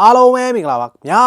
အားလုံးပဲမင်္ဂလာပါခင်ဗျာ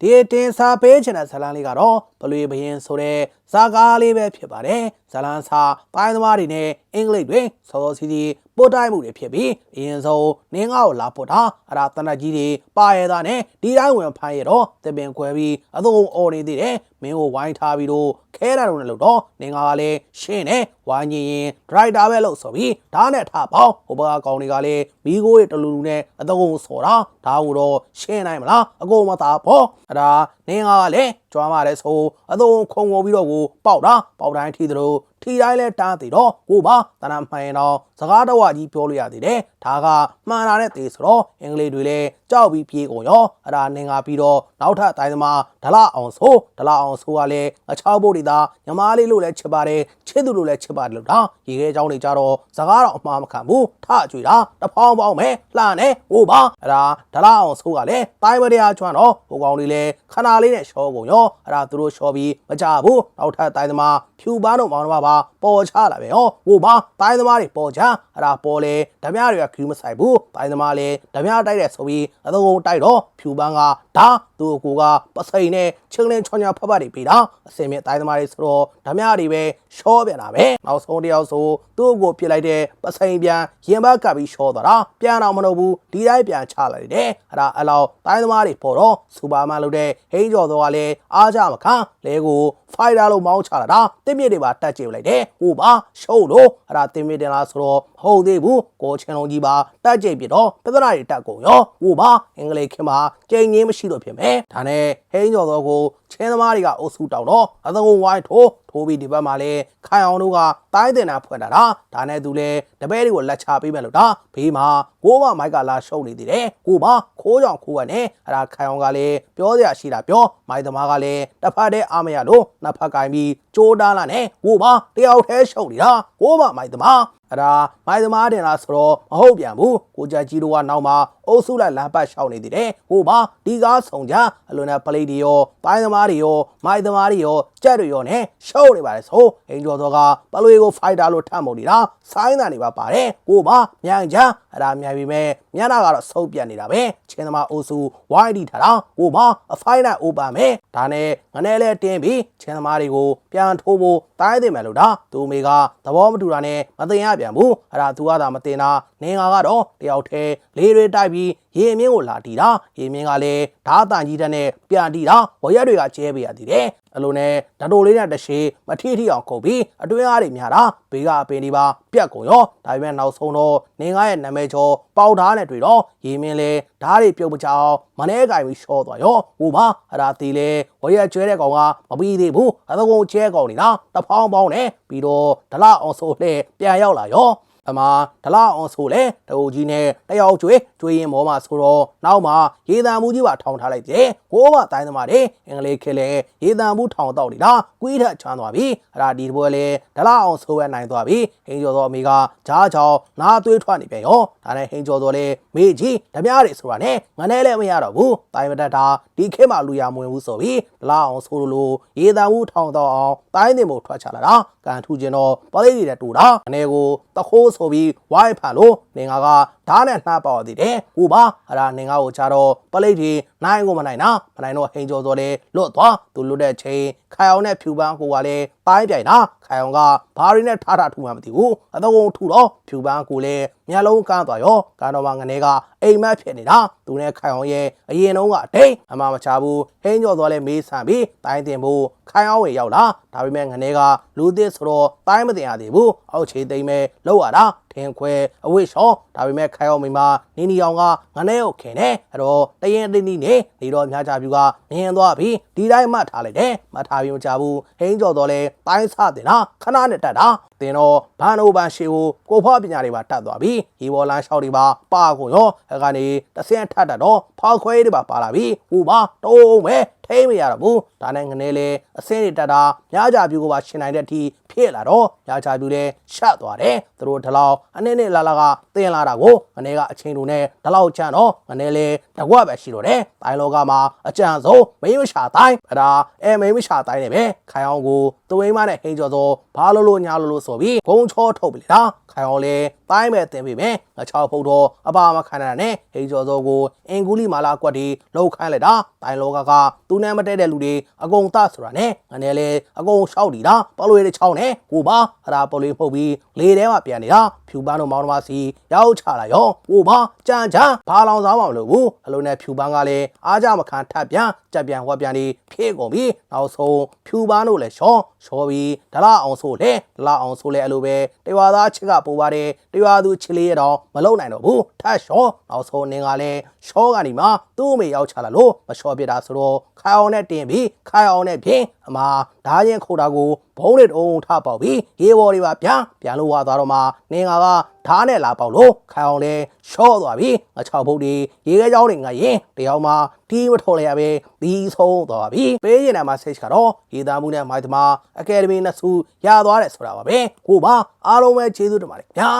ဒီတင်စာပေးချင်တဲ့ဇာတ်လမ်းလေးကတော့ ဘလွေဘရင်ဆိုတဲ့ဇာကားလေးပဲဖြစ်ပါတယ်ဇာတ်လမ်းစာပိုင်းသမားတွေနဲ့အင်္ဂလိပ်တွေစောစောစီးစီးပို့တိုင်းမှုတွေဖြစ်ပြီးအရင်ဆုံးနင်းငါ့ကိုလာပို့တာအဲ့ဒါတနက်ကြီးတွေပါရဲသားနဲ့ဒီတိုင်းဝင်ဖိုင်းရတော့တပင်ခွဲပြီးအသုံးအော်နေသေးတယ်မင်းကိုဝိုင်းထားပြီးတော့ခဲတာတော့လည်းလို့တော့နင်းငါကလည်းရှင်းနေဝိုင်းရင်ရင်ဒရိုက်တာပဲလို့ဆိုပြီးဓာတ်နဲ့ထားပေါင်းဟိုဘကကောင်တွေကလည်းမီးကိုတွေတလူလူနဲ့အသုံးဆော်တာဒါကိုတော့ရှင်းနိုင်မလားအကုန်မသားပေါ့အဲ့ဒါနင်းငါကလည်းကြွားမှလည်းဆိုအသုံးခုံငိုပြီးတော့ကိုပေါက်တာပေါက်တိုင်းထီသလို ထီတိုင်းလဲတားသေးတော့ကိုပါတနာမှန်ရင်တော့စကားတော့ကြီးပြောလို့ရသေးတယ်ဒါကမှန်တာနဲ့သေးဆိုတော့အင်္ဂလိပ်တွေလည်းကြောက်ပြီးပြေးကုန်ရောအဲ့ဒါနင်ကပြီးတော့နောက်ထပ်အတိုင်းသမားဒလအောင်ဆိုဒလအောင်ဆိုကလည်းအချောက်ဖို့တွေသာညီမလေးလို့လည်းချစ်ပါတယ်ချစ်သူလို့လည်းချစ်ပါတယ်လို့ဒါရေခဲเจ้าတွေကြတော့စကားတော့အမှားမခံဘူးထအကျွေတာတဖောင်းပေါင်းပဲလှနဲ့ဟိုပါအဲ့ဒါဒလအောင်ဆိုကလည်းတိုင်းမတရားကျွမ်းတော့ဟိုကောင်လေးလည်းခဏလေးနဲ့ရှောကုန်ရောအဲ့ဒါသူတို့ရှောပြီးမကြဘူးနောက်ထပ်တိုင်းသမားဖြူပန်းတို့မောင်နှမပါ ပေါ်ချလာပဲဟောဟိုပါတိုင်းသမားတွေပေါ်ချအဲ့ဒါပေါ်လေဓမြတွေကခူးမဆိုင်ဘူးတိုင်းသမားလည်းဓမြတိုက်တဲ့ဆိုပြီးအသုံးတိုက်တော့ဖြူပန်းကဒါသူ့ကိုကပစိန်နဲ့ချင်းလင်းချောင်းချဖတ်ဖတ်တွေပြီးတာအစင်မြတိုင်းသမားတွေဆိုတော့ဓမြတွေပဲရှောပြန်တာပဲနောက်ဆုံးတစ်ယောက်ဆိုသူ့ကိုပြစ်လိုက်တဲ့ပစိန်ပြန်ရင်ဘက်ကပ်ပြီးရှောသွားတာပြန်တော့မလုပ်ဘူးဒီတိုင်းပြန်ချလိုက်တယ်အဲ့ဒါအလောက်တိုင်းသမားတွေပေါ်တော့စူပါမန်လုပ်တဲ့ဟိန်းကျော်တော်ကလည်းအားကြမခံလဲကိုဖိုင်တာလို့မောင်းချလာတာတစ်မြစ်တွေပါတက်ကြည့်လိုက်တယ်ဟိုပါရှုံးလို့အဲ့ဒါတင်မြစ်တင်လားဆိုတော့မဟုတ်သေးဘူးကိုချင်းလုံးကြီးပါတက်ကြည့်ပြတော့ပြဿနာတွေတက်ကုန်ရောဟိုပါအင်္ဂလိပ်ခင်မှာ ကြိမ်ငင်းမရှိလို့ဖြစ်မယ်ဒါနဲ့ဟိန်းကျော်တော်ကိုချင်းသမားတွေကအုပ်စုတောက်တော့အသုံးဝိုင်းထိုးထိုးပြီးဒီဘက်မှာလဲခိုင်အောင်တို့ကတိုင်းတင်တာဖွင့်တာဒါဒါနဲ့သူလဲတပည့်တွေကိုလက်ချပေးမယ်လို့ဒါဘေးမှာကိုမမိုက်ကလာရှုံနေသေးတယ်ကိုပါခိုးကြောင်ခိုးရနဲ့အဲ့ဒါခိုင်အောင်ကလည်းပြောစရာရှိတာပြောမိုက်သမားကလည်းတစ်ဖက်တည်းအားမရလို့နှစ်ဖက်ကင်ပြီးကြိုးတားလာနဲ့ကိုပါတယောက်တည်းရှုံနေတာကိုမမိုက်သမား အဲ့ဒါမိုက်သမားတင်လားဆိုတော့မဟုတ်ပြန်ဘူးကိုကြကြီးတို့ကနောက်မှာအုပ်စုလိုက်လမ်းပတ်ရှောက်နေသေးတယ်ဟိုပါဒီကားဆောင်ကြအလွန်နဲ့ပလိတ်တွေရောပိုင်းသမားတွေရောမိုက်သမားတွေရောကြက်တွေရောနဲ့ရှုံးနေပါတယ်ဆိုအင်ကျော်တော်ကပလွေကိုဖိုက်တာလို့ထပ်မုံနေတာဆိုင်းတာနေပါပါတယ်ကိုပါမြိုင်ချအဲ့ဒါမြိုင်ပြီမဲ့ ညနာကတော့စုပ်ပြတ်နေတာပဲချင်းသမားအိုစုဝိုင်းတီထားတာကိုပါအဖိုင်းနဲ့အိုပါမယ်ဒါနဲ့ငနဲ့လဲတင်းပြီးချင်းသမားတွေကိုပြန်ထိုးဖို့တိုင်းသိမယ်လို့ဒါသူမေကသဘောမတူတာနဲ့မသိရပြန်ဘူးအဲ့ဒါသူကသာမတင်တာနင်္ဂါကတော့တယောက်တည်းလေးတွေတိုက်ပြီးရေမြင့်ကိုလာတီတာရေမြင့်ကလည်းဓာတ်တန်ကြီးတဲ့နဲ့ပြန်တီတာဝရက်တွေကကျဲပေးရသေးတယ် အလိုနဲ့ဓာတ်တိုလေးနဲ့တရှိမထီထီအောင်ခုတ်ပြီးအတွင်းအားတွေများတာဘေးကအပင်ဒီပါပြက်ကုန်ရောဒါပေမဲ့နောက်ဆုံးတော့နင်္ဂါရဲ့နာမည်ကျော်ပေါက်ဓာတ်နဲ့တွေ့တော့ရေမြင့်လဲဓာတ်တွေပြုတ်မချအောင်မနှဲကင်ပြီးရှော့သွားရောဟိုပါအဲ့ဒါတီလဲဝရက်ကျွဲတဲ့ကောင်ကမပြီးသေးဘူးအသကောင်ကျဲကောင်နေတာတဖောင်းပေါင်းနဲ့ပြီးတော့ဒလအောင်ဆိုလှဲပြန်ရောက်လာရော အမဒလအောင်ဆိုလေတူကြီးနဲ့တယောက်ကျွေးကျွေးရင်မောမှာဆိုတော့နောက်မှာရေတံမှုကြီးပါထောင်ထားလိုက်တယ်ကိုမတိုင်းသမားတွေအင်္ဂလိပ်ခေတ်လေရေတံမှုထောင်တော့နေတာကွေးထက်ချမ်းသွားပြီအဲ့ဒါဒီပွဲလေဒလအောင်ဆိုရနိုင်သွားပြီဟင်းကျော်တော်အမေကဂျားချောင်းနားသွေးထွက်နေပြန်ရောဒါနဲ့ဟင်းကျော်တော်လေမေကြီးဓမြတွေဆိုတာနဲ့ငနဲလည်းမရတော့ဘူးတိုင်းမတက်တာဒီခေတ်မှာလူရမဝင်ဘူးဆိုပြီးဒလအောင်ဆိုလို့ရေတံမှုထောင်တော့အောင်တိုင်းတင်မို့ထွက်ချလာတာကန်ထူကျင်တော့ပလိတွေတူတာအနေကိုတခိုးဆိုပြီးဝိုင်းဖန်လို့နင်ကကဓာတ်နဲ့နှားပေါသေးတယ်ဟိုပါအဲ့ဒါနင်ကကိုချတော့ပလိတွေနိုင်ကိုမနိုင်တာမနိုင်တော့ဟိန်ကျော်စော်လေလွတ်သွားသူလွတ်တဲ့ချိန်ခိုင်အောင်နဲ့ဖြူပန်းကိုကလည်းတိုင်းပြိုင်တာခိုင်အောင်ကဘာရီနဲ့ထားထားထူမှမသိဘူးအတော့ကုန်ထူတော့ဖြူပန်းကိုလည်းမျက်လုံးကန်းသွားရောကာတော်မငနေကအိမ်မက်ဖြစ်နေတာသူနဲ့ခိုင်အောင်ရဲ့အရင်တုန်းကအတိတ်အမှမချဘူးဟင်းကျော်သွားလဲမေးဆန်ပြီးတိုင်းတင်ဖို့ခိုင်အောင်ဝေရောက်လာဒါပေမဲ့ငနေကလူသစ်ဆိုတော့တိုင်းမတင်ရသေးဘူးအောက်ခြေသိမ်းမဲ့လောက်ရတာ ထင်ခွဲအဝိရှောဒါပေမဲ့ခိုင်အောင်မိမနီနီအောင်ကငနဲကိုခင်နေအဲ့တော့တရင်တင်းနီနေနေတော့မြားချပြူကမြင်သွားပြီးဒီတိုင်းမှတ်ထားလိုက်တယ်မှတ်ထားပြီးမကြဘူးဟင်းကျော်တော့လဲတိုင်းစတင်တာခဏနဲ့တက်တာတင်တော့ဘန်အိုဘန်ရှေကိုကိုဖွားပညာတွေပါတက်သွားပြီးရေဘော်လန်းလျှောက်တွေပါပါကုန်ရောအဲကနေတဆင်းထတ်တတ်တော့ဖောက်ခွဲတွေပါပါလာပြီးဟိုပါတုံးပဲ ထိမ့်မရတော့ဘူးဒါနဲ့ငနေလေအစင်းတွေတက်တာညကြပြူကိုပါရှင်နိုင်တဲ့အထိဖြစ်လာတော့ညကြပြူလည်းရှတ်သွားတယ်သူတို့ဒီလောက်အနည်းနဲ့လာလာကတင်လာတာကိုငနေကအချိန်လိုနဲ့ဒီလောက်ချမ်းတော့ငနေလေတကွပဲရှိတော့တယ်တိုင်းလောကမှာအကြံဆုံးမိမရှာတိုင်းအဲ့ဒါအဲမိမရှာတိုင်းနဲ့ပဲခိုင်အောင်ကိုသူဝိမနဲ့ဟိန်ကျော်စောဘာလို့လို့ညာလို့လို့ဆိုပြီးဂုံချောထုတ်ပြီလားခိုင်အောင်လေတိုင်းမဲ့တင်ပြီမယ်ငါချောက်ဖုတ်တော့အပါမခံရတဲ့ဟိန်ကျော်စောကိုအင်ကူလီမာလာကွက်ဒီလောက်ခိုင်းလိုက်တာတိုင်းလောကကသူနဲ့မတည့်တဲ့လူတွေအကုန်သဆိုတာနဲ့ငနေလေအကုန်ရှောက်တီတာပေါ်လွေတဲ့ချောင်းနဲ့ကိုပါအရာပေါ်လွေမှုတ်ပြီးလေထဲမှာပြန်နေတာဖြူပန်းတို့မောင်နှမစီရောက်ချလာရောကိုပါကြမ်းကြမ်းဘာလောင်စားမှမလို့ဘူးအလုံးနဲ့ဖြူပန်းကလည်းအားကြမခံထပ်ပြန် ကြက်ပြန်ဟောပြန်ပြီးဖြည့်ကုန်ပြီးနောက်ဆုံးဖြူပန်းတို့လည်းရှောရှောပြီးဒလအောင်ဆိုလေဒလအောင်ဆိုလေအဲ့လိုပဲတရွာသားချစ်ကပိုပါတယ်တရွာသူချစ်လေးရတော့မလုံနိုင်တော့ဘူးထပ်ရှောနောက်ဆုံးနင်ကလည်းရှောကနေမှသူ့အမေရောက်ချလာလို့မရှောပြတာဆိုတော့ခိုင်အောင်နဲ့တင်ပြီးခိုင်အောင်နဲ့ဖြင်းအမဓာရင်ခိုတာကိုဘုံနဲ့တုံးထပေါက်ပြီးရေဘော်တွေပါပြန်ပြန်လို့ဝါသွားတော့မှနင်ကက ဓာနဲ့လာပေါက်လို့ခိုင်အောင်လဲရှော့သွားပြီးငါချောက်ဖုတ်ဒီရေခဲကြောင်းတွေငါရင်တယောက်မှတီးမထော်လိုက်ရပဲပြီးဆုံးသွားပြီပေးရင်နာမှာစိတ်ကတော့ရေသားမှုနဲ့မိုက်သမားအကယ်ဒမီနှစ်ဆူရသွားတယ်ဆိုတာပါပဲကိုပါအားလုံးပဲကျေးဇူးတင်ပါတယ်ဗျာ